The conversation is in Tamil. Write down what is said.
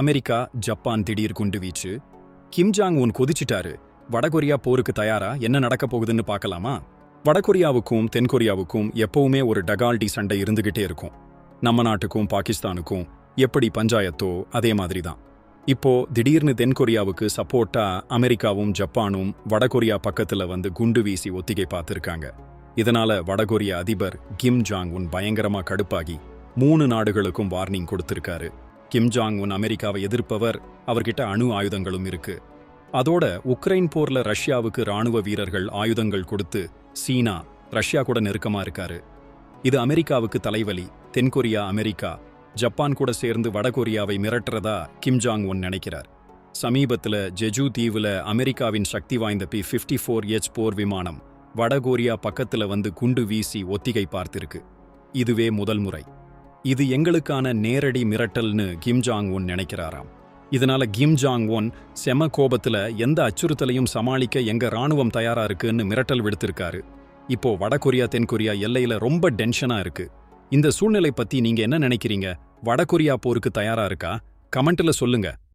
அமெரிக்கா ஜப்பான் திடீர் குண்டு வீச்சு. கிம்ஜாங் உன் கொதிச்சிட்டாரு. வடகொரியா போருக்கு தயாரா? என்ன நடக்க போகுதுன்னு பார்க்கலாமா? வடகொரியாவுக்கும் தென்கொரியாவுக்கும் எப்பவுமே ஒரு டகால்டி சண்டை இருந்துகிட்டே இருக்கும். நம்ம நாட்டுக்கும் பாகிஸ்தானுக்கும் எப்படி பஞ்சாயத்தோ அதே மாதிரி தான் இப்போ திடீர்னு தென்கொரியாவுக்கு சப்போர்ட்டா அமெரிக்காவும் ஜப்பானும் வடகொரியா பக்கத்துல வந்து குண்டு வீசி ஒத்திகை பார்த்துருக்காங்க. இதனால வடகொரிய அதிபர் கிம் ஜாங் உன் பயங்கரமா கடுப்பாகி மூணு நாடுகளுக்கும் வார்னிங் கொடுத்திருக்காரு. கிம் ஜாங் உன் அமெரிக்காவை எதிர்ப்பவர் அவர்கிட்ட அணு ஆயுதங்களும் இருக்கு. அதோட உக்ரைன் போர்ல ரஷ்யாவுக்கு ராணுவ வீரர்கள் ஆயுதங்கள் கொடுத்து சீனா ரஷ்யா கூட நெருக்கமா இருக்காரு. இது அமெரிக்காவுக்கு தலைவலி தென்கொரியா அமெரிக்கா ஜப்பான் கூட சேர்ந்து வடகொரியாவை மிரட்டுறதா கிம் ஜாங் ஒன் நினைக்கிறார். சமீபத்துல ஜெஜு தீவுல அமெரிக்காவின் சக்தி வாய்ந்த பி ஃபிஃப்டி ஃபோர் எச் போர் விமானம் வடகொரியா பக்கத்துல வந்து குண்டு வீசி ஒத்திகை பார்த்திருக்கு. இதுவே முதல் முறை. இது எங்களுக்கான நேரடி மிரட்டல்னு கிம் ஜாங் ஒன் நினைக்கிறாராம். இதனால கிம் ஜாங் ஒன் செம கோபத்துல எந்த அச்சுறுத்தலையும் சமாளிக்க எங்க ராணுவம் தயாரா இருக்குன்னு மிரட்டல் விடுத்திருக்காரு. இப்போ வடகொரியா தென்கொரியா எல்லையில ரொம்ப டென்ஷனா இருக்கு. இந்த சூழ்நிலை பத்தி நீங்க என்ன நினைக்கிறீங்க? வடகொரியா போருக்கு தயாரா இருக்கா? கமெண்ட்ல சொல்லுங்க.